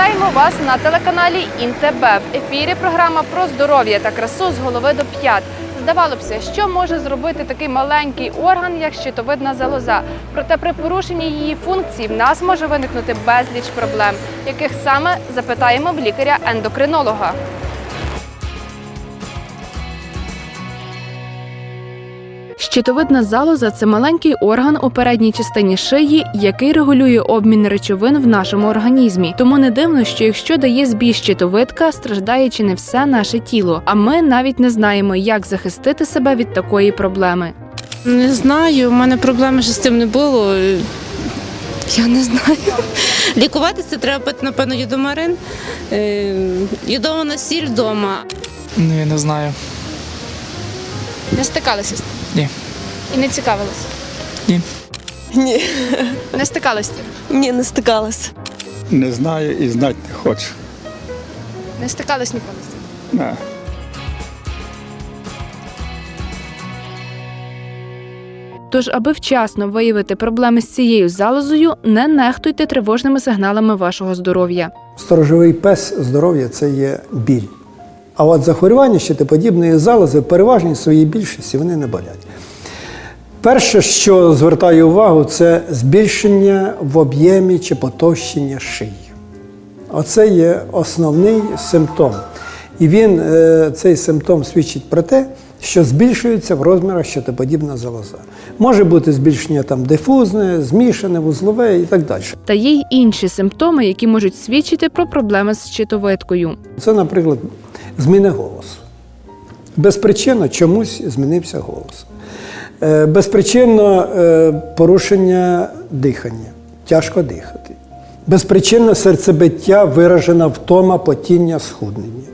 Вітаємо вас на телеканалі ІнТБ. В ефірі програма про здоров'я та красу з голови до п'ят. Здавалося що може зробити такий маленький орган, як щитовидна залоза. Проте при порушенні її функцій в нас може виникнути безліч проблем, яких саме запитаємо в лікаря-ендокринолога. Щитовидна залоза це маленький орган у передній частині шиї, який регулює обмін речовин в нашому організмі. Тому не дивно, що якщо дає збій щитовидка, страждає чи не все наше тіло. А ми навіть не знаємо, як захистити себе від такої проблеми. Не знаю, у мене проблеми ще з цим не було. Я не знаю. Лікуватися треба пити, напевно, юдомарин. Е, Йодована сіль вдома. Ну, я не знаю. Не стикалися з тим? Ні. І не цікавилися? Ні. Ні, Не стикалися? ні, не стикалася. Не знаю і знати не хочу. Не стикались ніколи з цим? Не. Тож, аби вчасно виявити проблеми з цією залозою, не нехтуйте тривожними сигналами вашого здоров'я. Сторожовий пес здоров'я це є біль. А от захворювання щитоподібної залози в переважній своїй більшості вони не болять. Перше, що звертаю увагу, це збільшення в об'ємі чи потовщення шиї. Оце є основний симптом. І він, е, цей симптом свідчить про те, що збільшується в розмірах щитоподібна залоза. Може бути збільшення там дифузне, змішане, вузлове і так далі. Та є й інші симптоми, які можуть свідчити про проблеми з щитовидкою. Це, наприклад, зміни голосу. Безпричинно чомусь змінився голос. Е, Безпричинно е, порушення дихання, тяжко дихати. Безпричинно серцебиття виражена втома, потіння, схуднення.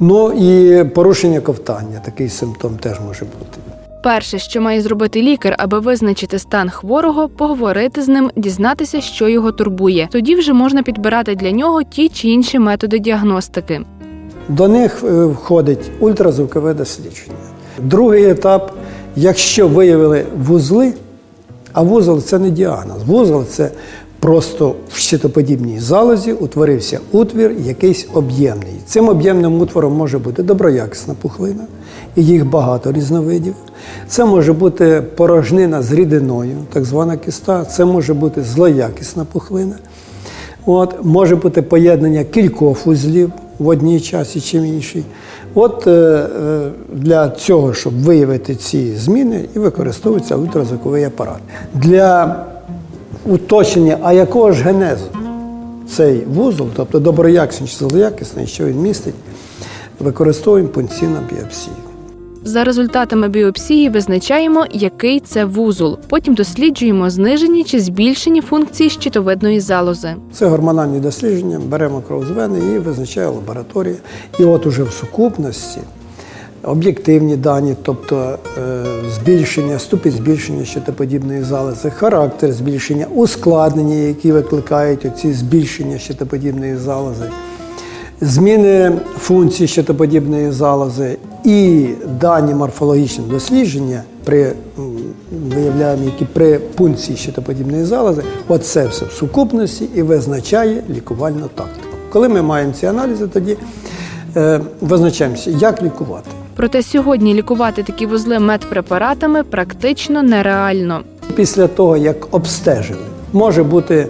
Ну і порушення ковтання, такий симптом теж може бути. Перше, що має зробити лікар, аби визначити стан хворого, поговорити з ним, дізнатися, що його турбує. Тоді вже можна підбирати для нього ті чи інші методи діагностики. До них е, входить ультразвукове дослідження. Другий етап, якщо виявили вузли, а вузол це не діагноз. Вузол це просто в щитоподібній залозі утворився утвір, якийсь об'ємний. Цим об'ємним утвором може бути доброякісна пухлина, і їх багато різновидів. Це може бути порожнина з рідиною, так звана киста, це може бути злоякісна пухлина. От, може бути поєднання кількох вузлів в одній часі чи в іншій. От е, е, для цього, щоб виявити ці зміни, і використовується ультразвуковий апарат. Для уточнення, а якого ж генезу цей вузол, тобто доброякісний чи злоякісний, що він містить, використовуємо пункційну біопсію. За результатами біопсії визначаємо, який це вузол. Потім досліджуємо знижені чи збільшені функції щитовидної залози. Це гормональні дослідження, беремо кров з вени і визначає лабораторія. І от уже в сукупності об'єктивні дані, тобто е, збільшення, ступінь збільшення щитоподібної залози, характер збільшення, ускладнення, які викликають оці збільшення щитоподібної залози, зміни функції щитоподібної залози і дані морфологічного дослідження при виявляємо, які при пункції щитоподібної залози, от це все в сукупності і визначає лікувальну тактику. Коли ми маємо ці аналізи, тоді е, визначаємося, як лікувати. Проте сьогодні лікувати такі вузли медпрепаратами практично нереально. Після того, як обстежили, може бути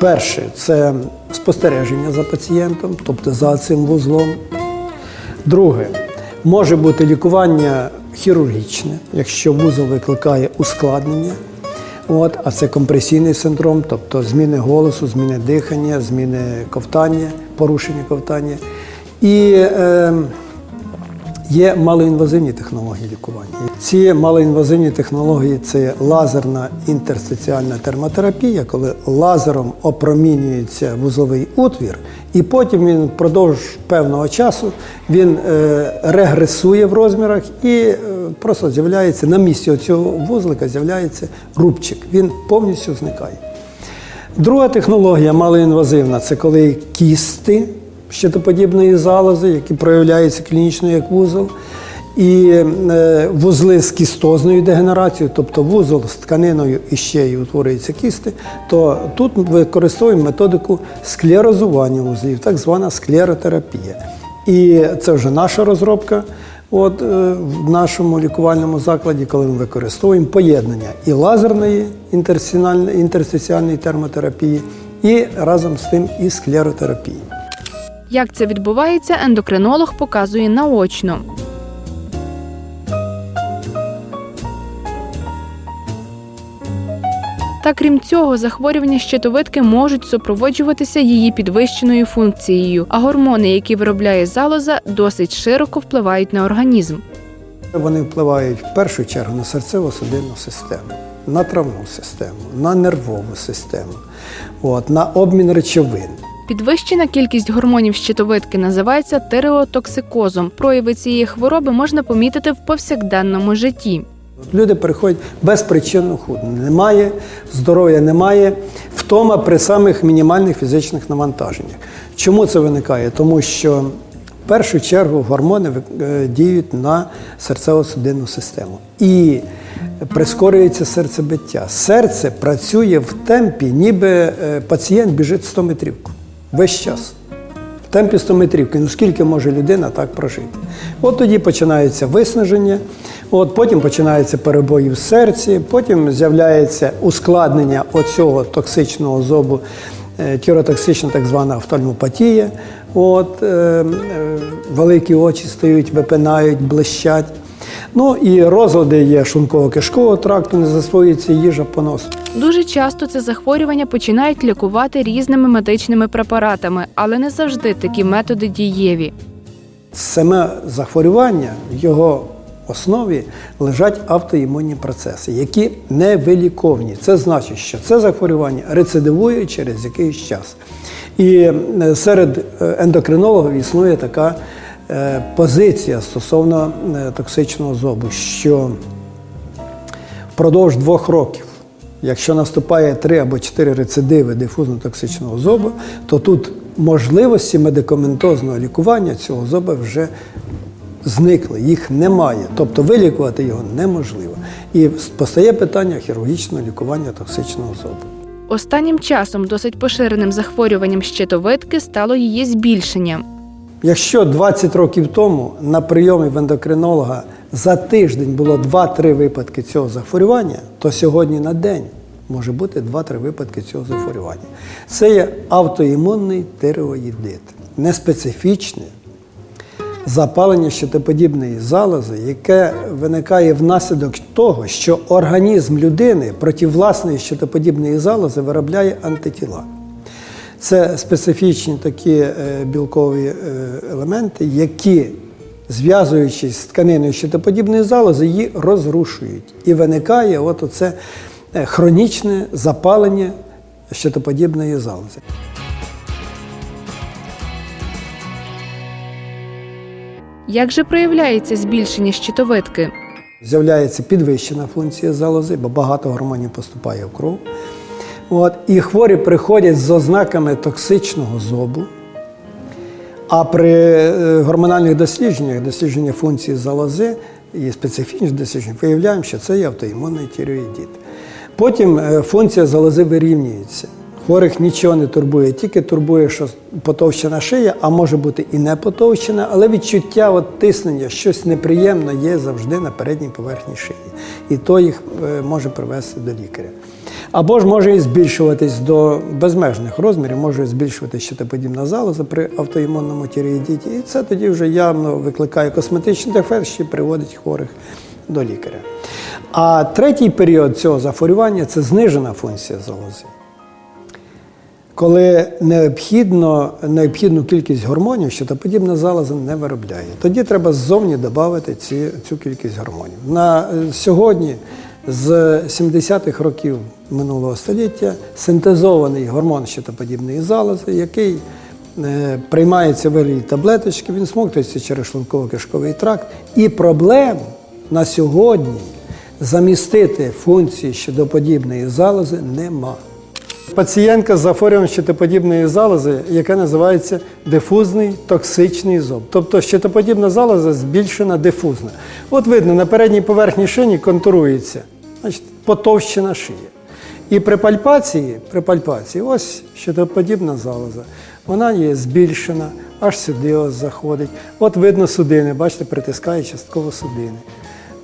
перше це спостереження за пацієнтом, тобто за цим вузлом. Друге, може бути лікування хірургічне, якщо вузол викликає ускладнення. От, а це компресійний синдром, тобто зміни голосу, зміни дихання, зміни ковтання, порушення ковтання. І е, Є малоінвазивні технології лікування. Ці малоінвазивні технології це лазерна інтерстиціальна термотерапія, коли лазером опромінюється вузловий утвір, і потім він впродовж певного часу він е, регресує в розмірах і е, просто з'являється на місці цього вузлика з'являється рубчик. Він повністю зникає. Друга технологія малоінвазивна це коли кісти щитоподібної залози, які проявляються клінічно як вузол. і е, вузли з кістозною дегенерацією, тобто вузол з тканиною і ще й утворюються кісти, то тут використовуємо методику склерозування вузлів, так звана склеротерапія. І це вже наша розробка. От е, в нашому лікувальному закладі, коли ми використовуємо поєднання і лазерної інтерстиціальної термотерапії, і разом з тим і склеротерапії. Як це відбувається, ендокринолог показує наочно. Та крім цього, захворювання щитовидки можуть супроводжуватися її підвищеною функцією, а гормони, які виробляє залоза, досить широко впливають на організм. Вони впливають в першу чергу на серцево-судинну систему, на травну систему, на нервову систему, от, на обмін речовин. Підвищена кількість гормонів щитовидки називається тиреотоксикозом. Прояви цієї хвороби можна помітити в повсякденному житті. Люди приходять безпричинно худнуть. Немає здоров'я, немає втома при самих мінімальних фізичних навантаженнях. Чому це виникає? Тому що в першу чергу гормони е, діють на серцево-судинну систему і прискорюється серцебиття. Серце працює в темпі, ніби е, пацієнт біжить 100 метрівку весь час. В темпі 100 метрівки. Ну скільки може людина так прожити? От тоді починається виснаження, от потім починаються перебої в серці, потім з'являється ускладнення оцього токсичного зобу, е, тіреотоксична так звана офтальмопатія. От, е, е, великі очі стають, випинають, блищать. Ну і розлади є шлунково-кишкового тракту, не засвоюється їжа понос. Дуже часто це захворювання починають лікувати різними медичними препаратами, але не завжди такі методи дієві. Саме захворювання в його основі лежать автоімунні процеси, які невиліковні. Це значить, що це захворювання рецидивує через якийсь час. І е, серед е, ендокринологів існує така позиція стосовно е, токсичного зобу, що впродовж двох років, якщо наступає три або чотири рецидиви дифузно-токсичного зобу, то тут можливості медикаментозного лікування цього зоба вже зникли, їх немає. Тобто вилікувати його неможливо. І постає питання хірургічного лікування токсичного зобу. Останнім часом досить поширеним захворюванням щитовидки стало її збільшення. Якщо 20 років тому на прийомі в ендокринолога за тиждень було 2-3 випадки цього захворювання, то сьогодні на день може бути 2-3 випадки цього захворювання. Це є автоімунний тиреоїдит, неспецифічне запалення щитоподібної залози, яке виникає внаслідок того, що організм людини проти власної щитоподібної залози виробляє антитіла. Це специфічні такі е, білкові е, елементи, які, зв'язуючись з тканиною щитоподібної залози, її розрушують. І виникає от оце е, хронічне запалення щитоподібної залози. Як же проявляється збільшення щитовидки? З'являється підвищена функція залози, бо багато гормонів поступає в кров. От, і хворі приходять з ознаками токсичного зобу. А при е, гормональних дослідженнях, дослідження функції залози і специфічних досліджень, виявляємо, що це є автоімунний тіреоїдит. Потім е, функція залози вирівнюється. Хворих нічого не турбує, тільки турбує, що потовщена шия, а може бути і не потовщена, але відчуття от, тиснення, щось неприємне є завжди на передній поверхні шиї. І то їх е, може привести до лікаря. Або ж може і збільшуватись до безмежних розмірів, може збільшувати щитоподібна залоза при автоімунному тіреїдіті. І це тоді вже явно викликає косметичний дефект, що приводить хворих до лікаря. А третій період цього захворювання це знижена функція залози. Коли необхідно, необхідну кількість гормонів, щитоподібна залоза не виробляє. Тоді треба ззовні додати ці, цю кількість гормонів. На е, сьогодні, з 70-х років минулого століття, синтезований гормон щитоподібної залози, який е, приймається в вигляді таблеточки, він смоктується через шлунково-кишковий тракт. І проблем на сьогодні замістити функції щитоподібної залози нема. Пацієнтка з захворюванням щитоподібної залози, яка називається дифузний токсичний зоб. Тобто щитоподібна залоза збільшена дифузна. От видно, на передній поверхні шиї контурується значить, потовщена шия. І при пальпації, при пальпації, ось щитоподібна залоза, вона є збільшена, аж сюди ось заходить. От видно судини, бачите, притискає частково судини.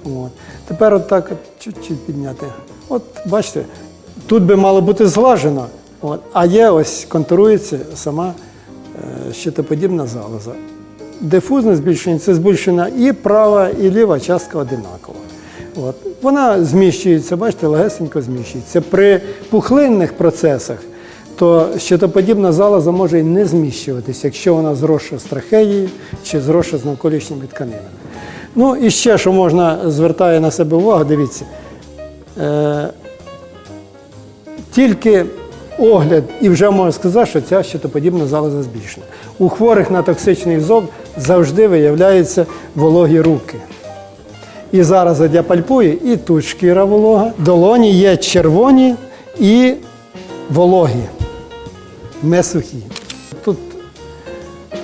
От. Тепер от так чуть-чуть підняти. От бачите, тут би мало бути зглажено, от, а є ось контурується сама е, щитоподібна залоза. Дифузне збільшення це збільшена і права, і ліва частка одинакова. От. Вона зміщується, бачите, легесенько зміщується. При пухлинних процесах то щитоподібна залоза може і не зміщуватися, якщо вона зросша з трахеєю чи зросша з навколишніми тканинами. Ну і ще, що можна звертає на себе увагу, дивіться. Е, тільки огляд, і вже можна сказати, що ця щитоподібна залоза збільшена. У хворих на токсичний зоб завжди виявляються вологі руки. І зараз я пальпую, і тут шкіра волога. Долоні є червоні і вологі, не сухі. Тут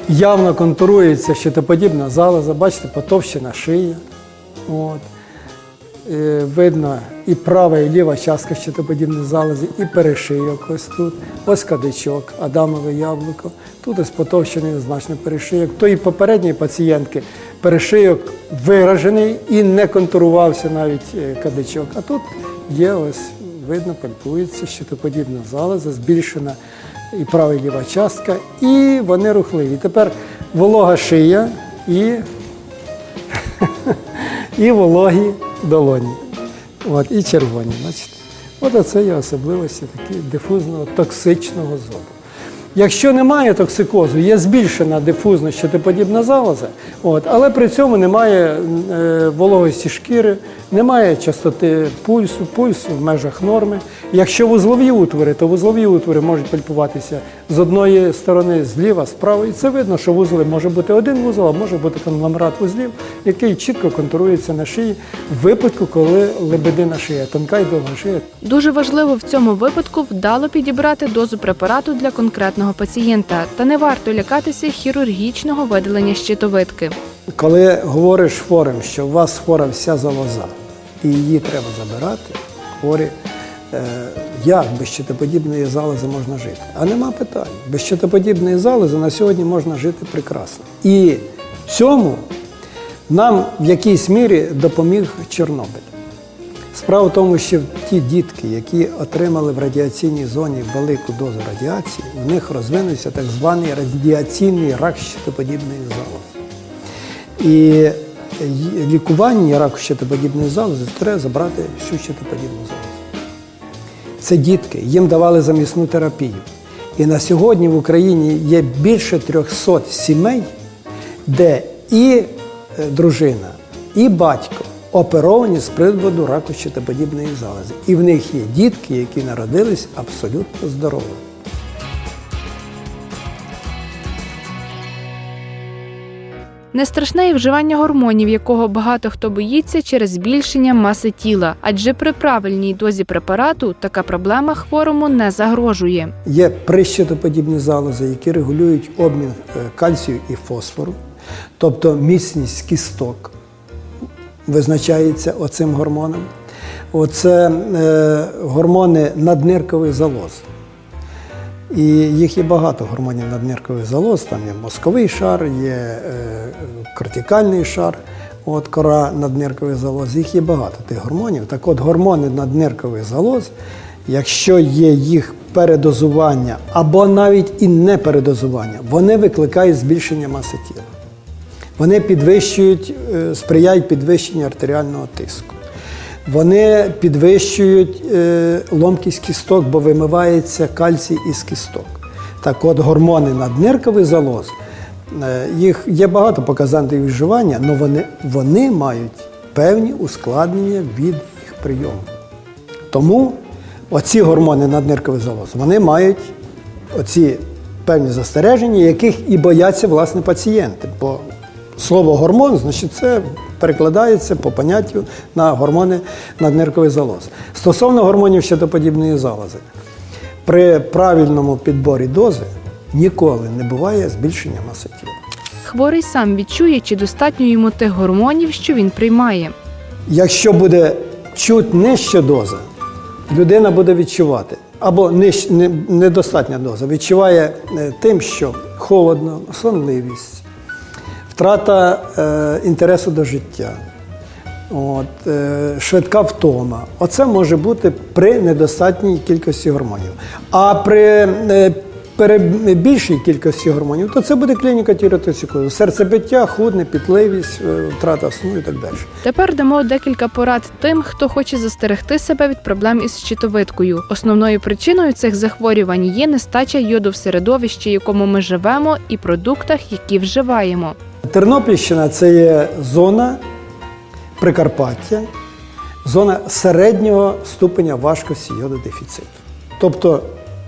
явно контурується щитоподібна залоза, бачите, потовщена шия. От. Е, Видно і права, і ліва частка щитоподібної залози, і перешийок ось тут. Ось кадичок, адамове яблуко. Тут ось потовщений значно перешийок. Тої попередньої пацієнтки перешийок виражений і не контурувався навіть е, кадичок. А тут є ось, видно, пальпується щитоподібна залоза, збільшена і права, і ліва частка, і вони рухливі. Тепер волога шия і і вологі долоні. От, і червоні, бачите. От оце є особливості такі дифузного токсичного зобу. Якщо немає токсикозу, є збільшена дифузна щитоподібна залоза, от, але при цьому немає е, вологості шкіри, немає частоти пульсу, пульс в межах норми. Якщо вузлові утвори, то вузлові утвори можуть пальпуватися з одної сторони, зліва, справа. І це видно, що вузли може бути один вузол, а може бути конгломерат вузлів, який чітко контурується на шиї в випадку, коли лебедина шия, тонка і довга шия. Дуже важливо в цьому випадку вдало підібрати дозу препарату для конкретного пацієнта, та не варто лякатися хірургічного видалення щитовидки. Коли говориш хворим, що у вас хвора вся залоза, і її треба забирати, хворі, е, як без щитоподібної залози можна жити? А нема питань. Без щитоподібної залози на сьогодні можна жити прекрасно. І цьому нам в якійсь мірі допоміг Чорнобиль. Справа в тому, що ті дітки, які отримали в радіаційній зоні велику дозу радіації, в них розвинувся так званий радіаційний рак щитоподібної залози. І лікування раку щитоподібної залози треба забрати всю щитоподібну залозу. Це дітки, їм давали замісну терапію. І на сьогодні в Україні є більше 300 сімей, де і е, дружина, і батько оперовані з приводу раку щитоподібної залози. І в них є дітки, які народились абсолютно здоровими. Не страшне і вживання гормонів, якого багато хто боїться через збільшення маси тіла, адже при правильній дозі препарату така проблема хворому не загрожує. Є прищитоподібні залози, які регулюють обмін е, кальцію і фосфору, тобто міцність кісток визначається оцим гормоном. Оце е, гормони надниркових залоз. І їх є багато гормонів надниркових залоз. Там є мозковий шар, є е, кортикальний шар, от кора надниркових залоз. Їх є багато тих гормонів. Так от гормони надниркових залоз, якщо є їх передозування або навіть і не передозування, вони викликають збільшення маси тіла. Вони підвищують, е, сприяють підвищенню артеріального тиску. Вони підвищують е, ломкість кісток, бо вимивається кальцій із кісток. Так от гормони надниркових залоз, е, їх є багато показників вживання, але вони, вони мають певні ускладнення від їх прийому. Тому оці гормони надниркових залоз, вони мають оці певні застереження, яких і бояться власне пацієнти. Бо слово гормон, значить, це перекладається по поняттю на гормони надниркових залоз. Стосовно гормонів щитоподібної залози, При правильному підборі дози ніколи не буває збільшення маси тіла. Хворий сам відчує, чи достатньо йому тих гормонів, що він приймає. Якщо буде чуть нижча доза, людина буде відчувати. Або недостатня доза. Відчуває е, тим, що холодно, сонливість, втрата е, інтересу до життя, от, е, швидка втома. Оце може бути при недостатній кількості гормонів. А при е, пере- кількості гормонів, то це буде клініка тіреотоксикозу. Серцебиття, худне, пітливість, е, втрата сну і так далі. Тепер дамо декілька порад тим, хто хоче застерегти себе від проблем із щитовидкою. Основною причиною цих захворювань є нестача йоду в середовищі, якому ми живемо, і продуктах, які вживаємо. Тернопільщина це є зона Прикарпаття, зона середнього ступеня важкості йододефіциту. Тобто,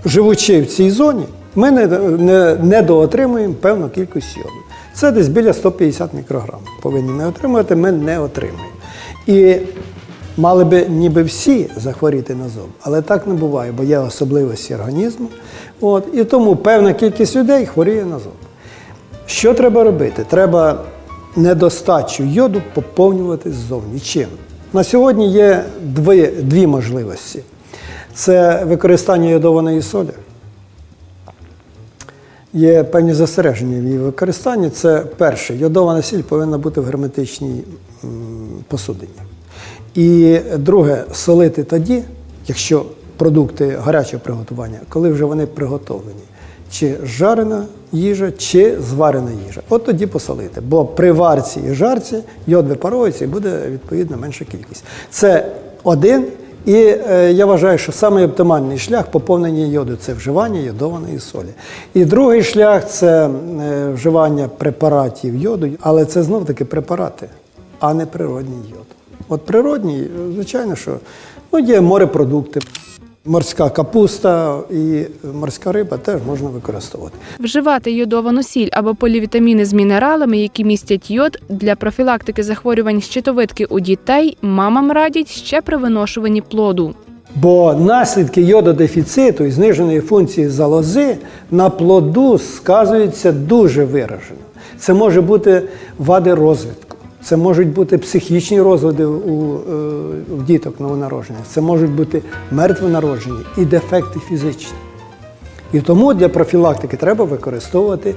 живучи в цій зоні, ми не, недоотримуємо певну кількість йоду. Це десь біля 150 мікрограм. Повинні ми отримувати, ми не отримуємо. І мали би ніби всі захворіти на зоб, але так не буває, бо є особливості організму. От, і тому певна кількість людей хворіє на зоб. Що треба робити? Треба недостачу йоду поповнювати ззовні. Чим? На сьогодні є дві, дві можливості: це використання йодованої солі. Є певні застереження в її використанні. Це перше, йодована сіль повинна бути в герметичній посудині. І друге, солити тоді, якщо продукти гарячого приготування, коли вже вони приготовлені. Чи жарена їжа, чи зварена їжа. От тоді посолити. Бо при варці і жарці йод випаровується і буде відповідно менша кількість. Це один. І е, я вважаю, що самий оптимальний шлях поповнення йоду це вживання йодованої солі. І другий шлях це е, вживання препаратів йоду, але це знов таки препарати, а не природній йод. От природній, звичайно, що ну, є морепродукти, морська капуста і морська риба теж можна використовувати. Вживати йодовану сіль або полівітаміни з мінералами, які містять йод, для профілактики захворювань щитовидки у дітей мамам радять ще при виношуванні плоду. Бо наслідки йододефіциту і зниженої функції залози на плоду сказуються дуже виражено. Це може бути вади розвитку, це можуть бути психічні розлади у, е, у діток новонароджених, це можуть бути мертвонароджені і дефекти фізичні. І тому для профілактики треба використовувати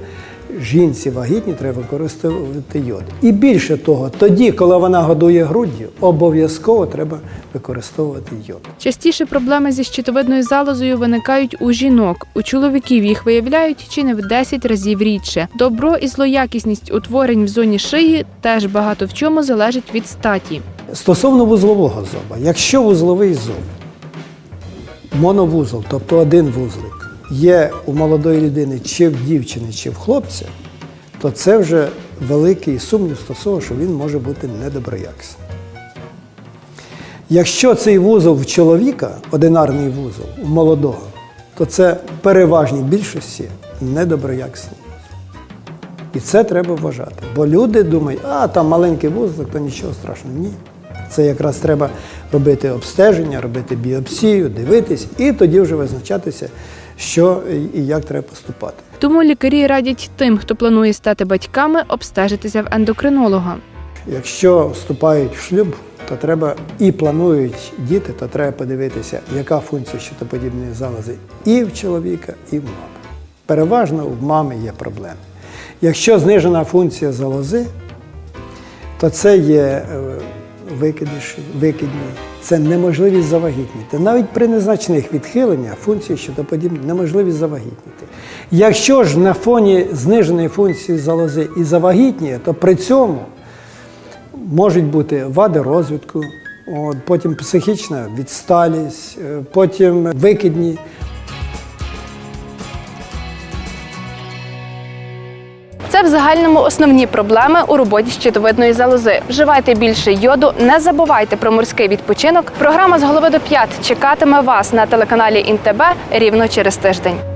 жінці вагітні, треба використовувати йод. І більше того, тоді, коли вона годує груддю, обов'язково треба використовувати йод. Частіше проблеми зі щитовидною залозою виникають у жінок. У чоловіків їх виявляють чи не в 10 разів рідше. Добро і злоякісність утворень в зоні шиї теж багато в чому залежить від статі. Стосовно вузлового зоба, якщо вузловий зоб, моновузол, тобто один вузлик, є у молодої людини чи в дівчини, чи в хлопця, то це вже великий сумнів стосовно, що він може бути недоброякісний. Якщо цей вузол в чоловіка, одинарний вузол, у молодого, то це в переважній більшості недоброякісний. І це треба вважати. Бо люди думають, а там маленький вузлик, то нічого страшного. Ні. Це якраз треба робити обстеження, робити біопсію, дивитись, і тоді вже визначатися, що і- як треба поступати. Тому лікарі радять тим, хто планує стати батьками, обстежитися в ендокринолога. Якщо вступають в шлюб, то треба і планують діти, то треба подивитися, яка функція щитоподібної залози і в чоловіка, і в мами. Переважно в мами є проблеми. Якщо знижена функція залози, то це є е, викидиші, викидні, це неможливість завагітніти. Навіть при незначних відхиленнях функції щодо щитоподібні неможливість завагітніти. Якщо ж на фоні зниженої функції залози і завагітніє, то при цьому можуть бути вади розвитку, от, потім психічна відсталість, е, потім викидні. В загальному основні проблеми у роботі щитовидної залози. Вживайте більше йоду, не забувайте про морський відпочинок. Програма з голови до п'ят чекатиме вас на телеканалі ІНТБ рівно через тиждень.